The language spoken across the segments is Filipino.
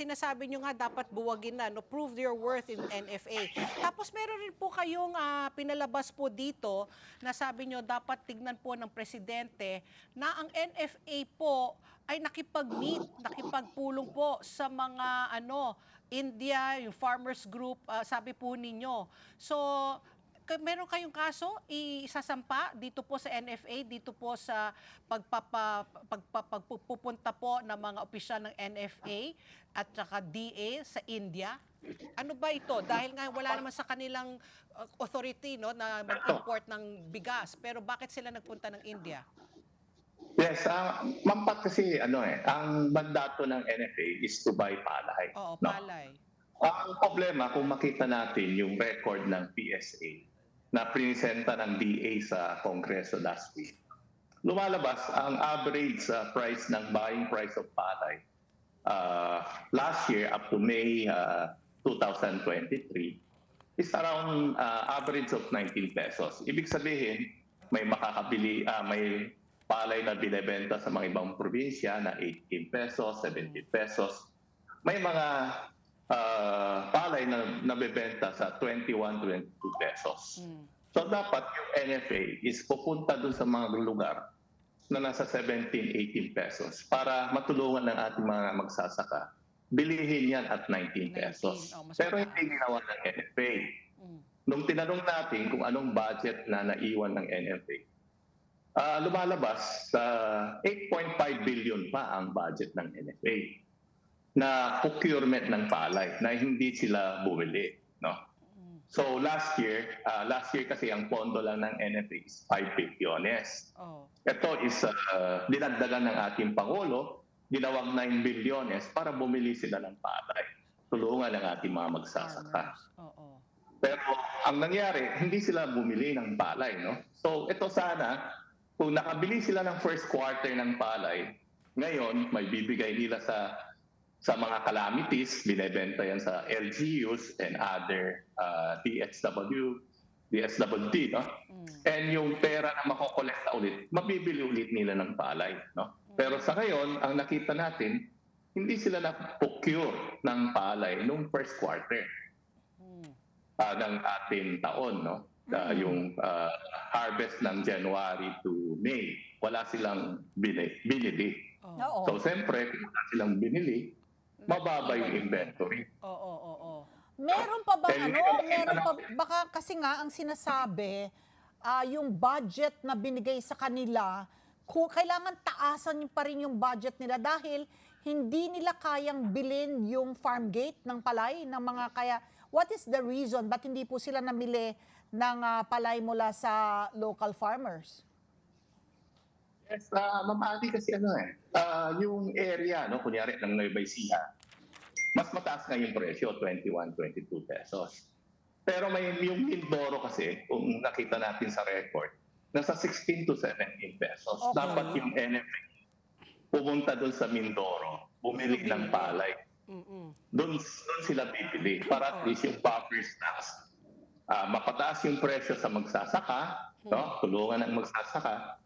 sinasabi nyo nga dapat buwagin na, no? prove your worth in NFA. Tapos meron rin po kayong ah, pinalabas po dito na sabi nyo dapat tignan po ng presidente na ang NFA po ay nakipag-meet, nakipagpulong po sa mga ano, India, yung farmers group, ah, sabi po ninyo. So, meron kayong kaso isasampa dito po sa NFA, dito po sa pagpapa, pagpa, pagpupunta po ng mga opisyal ng NFA at saka DA sa India? Ano ba ito? Dahil nga wala naman sa kanilang uh, authority no, na mag-import ng bigas. Pero bakit sila nagpunta ng India? Yes, uh, mampat kasi ano eh, ang mandato ng NFA is to buy palay. Oo, no? palay. Ang problema, kung makita natin yung record ng PSA na prinisenta ng DA sa Kongreso last week, lumalabas ang average uh, price ng buying price of palay uh, last year up to May uh, 2023 is around uh, average of 19 pesos. Ibig sabihin, may makakabili, ah, may palay na binebenta sa mga ibang probinsya na 18 pesos, 17 pesos. May mga ah, palay na nabebenta sa 21, 22 pesos. Mm. So dapat yung NFA is pupunta dun sa mga lugar na nasa 17, 18 pesos para matulungan ng ating mga magsasaka. Bilihin yan at 19 pesos. 19, oh, Pero hindi ginawa ng NFA. Mm. Nung tinanong natin kung anong budget na naiwan ng NFA, ah, lumalabas sa 8.5 billion pa ang budget ng NFA na procurement ng palay na hindi sila bumili. No? So last year, ah, last year kasi ang pondo lang ng NFA is 5 bilyones. Oh. Ito is uh, dinagdagan ng ating Pangulo, ginawang 9 bilyones para bumili sila ng palay. Tulungan ng ating mga magsasaka. Farmers. Oo. Pero ang nangyari, hindi sila bumili ng palay, no? So ito sana, kung nakabili sila ng first quarter ng palay, ngayon may bibigay nila sa sa mga calamities, binebenta yan sa LGUs and other uh, DSW, DSWD, no? Mm. And yung pera na makokolekta ulit, mabibili ulit nila ng palay, no? Pero sa ngayon, ang nakita natin, hindi sila na-procure ng palay nung first quarter Mm. ah, ng ating taon, no? Ah, yung ah, harvest ng January to May, wala silang bini- binili. Oh. So, siyempre, kung wala silang binili, mababa yung inventory. Oo, oo, oo. Meron pa ba Eh, ano? Meron pa baka kasi nga ang sinasabi ah, yung budget na binigay sa kanila kung kailangan taasan pa rin yung budget nila dahil hindi nila kayang bilhin yung farm gate ng palay ng mga kaya what is the reason ba't hindi po sila namili ng ah, palay mula sa local farmers? Yes, uh, Ma'am Adi, kasi ano eh, ah, yung area, no, kunyari ng Nueva Ecija, mas mataas nga yung presyo, 21, 22 pesos. Pero may yung Mindoro kasi, kung nakita natin sa record, nasa 16 to 17 pesos. Okay. Dapat yung NFA pumunta doon sa Mindoro, bumili ng palay. Mm-mm. Doon, doon sila bibili para at least yung buffer stocks ah, mapataas yung presyo sa magsasaka, no? tulungan ng magsasaka,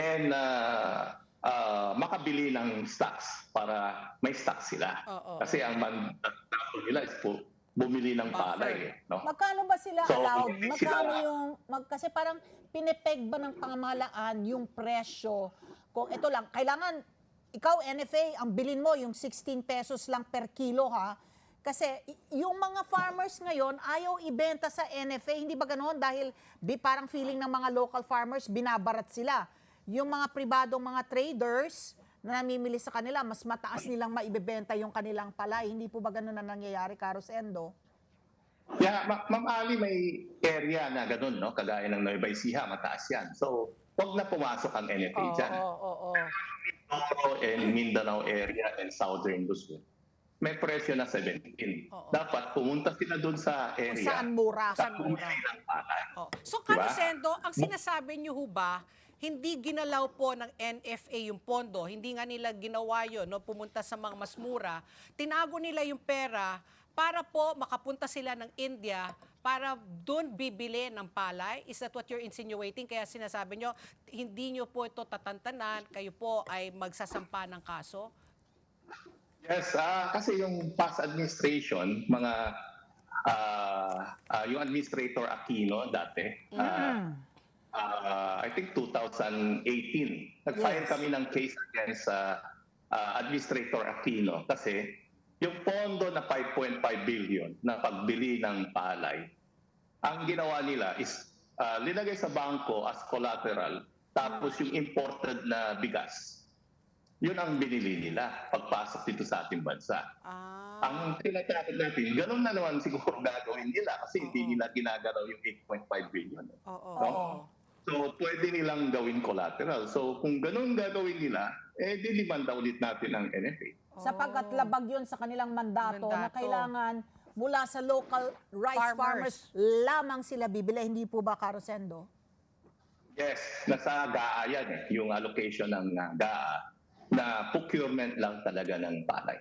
and ah, ah, makabili ng stocks para may stocks sila. Oo. Kasi ang mandato nila is po, bumili ng palay. eh, No? Magkano ba sila So, allowed? Magkano sila- yung mag, kasi parang pinepeg ba ng pamahalaan yung presyo? Kung ito lang, kailangan ikaw NFA, ang bilin mo yung 16 pesos lang per kilo ha. Kasi yung mga farmers ngayon ayaw ibenta sa NFA, hindi ba ganoon? Dahil di parang feeling ng mga local farmers binabarat sila. Yung mga pribadong mga traders na namimili sa kanila, mas mataas nilang maibebenta yung kanilang palay. Hindi po ba ganun na nangyayari, Carlos Endo? Yeah, Ma- Ma'am Ali, may area na ganun, no? kagaya ng Nueva Ecija, mataas yan. So, wag na pumasok ang NFA Oo, dyan. oo, oo. Mindoro and Mindanao area and Southern Luzon, may presyo na 17. Oo. Dapat pumunta sila doon sa area. Saan mura? Sa Saan mura? Oh. So, Diba? Kanisendo, ang sinasabi niyo ho ba, hindi ginalaw po ng NFA yung pondo, hindi nga nila ginawa yun, no, pumunta sa mga mas mura, tinago nila yung pera para po makapunta sila ng India para doon bibili ng palay? Is that what you're insinuating? Kaya sinasabi nyo, hindi nyo po ito tatantanan, kayo po ay magsasampa ng kaso? Yes, ah, kasi yung past administration, mga ah, ah, yung administrator Aquino dati, ah, ah, I think 2018, nag-file Yes. kami ng case against sa ah, administrator Aquino kasi yung pondo na 5.5 billion na pagbili ng palay, ang ginawa nila is ah, linagay sa bangko as collateral tapos yung imported na bigas. Yun ang binili nila pagpasok dito sa ating bansa. Ah. Ang tinatakot natin, ganun na naman siguro gagawin nila kasi hindi Oo. nila ginagalaw yung 8.5 billion. Oo. No? So, pwede nilang gawin collateral. So, kung ganun gagawin nila, eh, dilimanda ulit natin ang NFA. Sapagkat Oo. labag yun sa kanilang mandato, na Mandato. kailangan mula sa local rice farmers, Farmers. lamang sila bibili, hindi po ba, Karosendo? Yes, nasa GAA yan eh, yung allocation ng uh, GAA na procurement lang talaga ng palay.